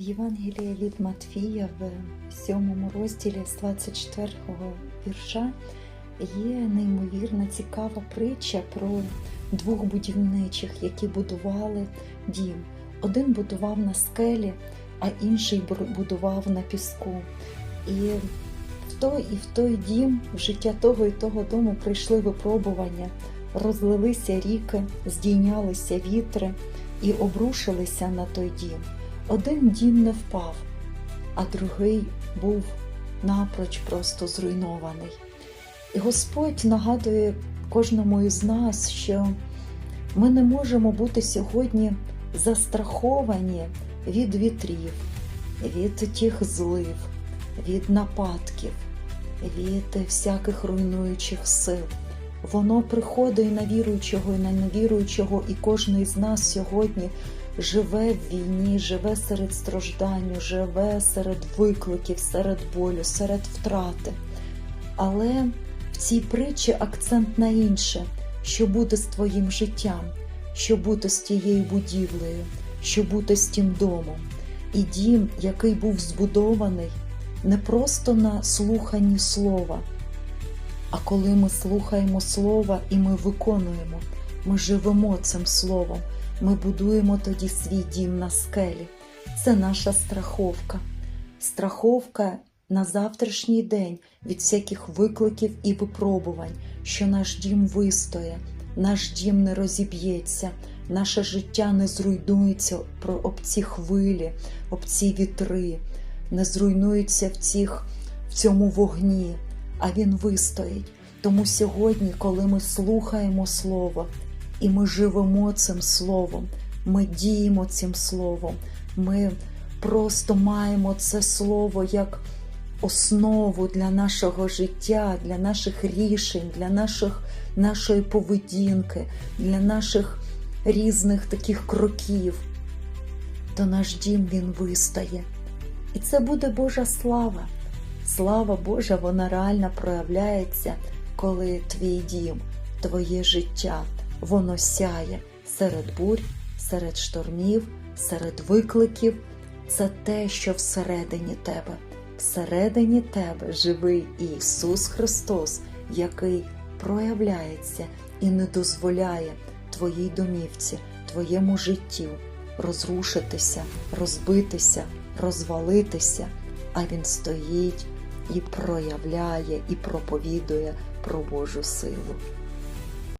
В Євангелії від Матфія в 7 розділі з 24 вірша є неймовірно цікава притча про двох будівничих, які будували дім. Один будував на скелі, а інший будував на піску. І в той і в той дім, в життя того і того дому прийшли випробування, розлилися ріки, здійнялися вітри і обрушилися на той дім. Один дім не впав, а другий був напроч просто зруйнований. І Господь нагадує кожному із нас, що ми не можемо бути сьогодні застраховані від вітрів, від тих злив, від нападків, від всяких руйнуючих сил. Воно приходить на віруючого, і на невіруючого, і кожен із нас сьогодні живе в війні, живе серед страждань, живе серед викликів, серед болю, серед втрати. Але в цій притчі акцент на інше, що буде з твоїм життям, що буде з тією будівлею, що буде з тим домом. І дім, який був збудований не просто на слуханні слова, а коли ми слухаємо слова і ми виконуємо, ми живемо цим словом, ми будуємо тоді свій дім на скелі. Це наша страховка. Страховка на завтрашній день від всяких викликів і випробувань, що наш дім вистоє, наш дім не розіб'ється, наше життя не зруйнується об ці хвилі, об ці вітри, не зруйнується в, цих, в цьому вогні, а він вистоїть. Тому сьогодні, коли ми слухаємо Слово і ми живемо цим Словом, ми діємо цим Словом, ми просто маємо це Слово як основу для нашого життя, для наших рішень, для наших, нашої поведінки, для наших різних таких кроків, то наш дім він вистає. І це буде Божа слава. Слава Божа, вона реально проявляється, коли твій дім, твоє життя, воно сяє серед бурь, серед штормів, серед викликів. Це те, що всередині тебе. Всередині тебе живий Ісус Христос, який проявляється і не дозволяє твоїй домівці, твоєму життю розрушитися, розбитися, розвалитися, а Він стоїть і проявляє, і проповідує про Божу силу.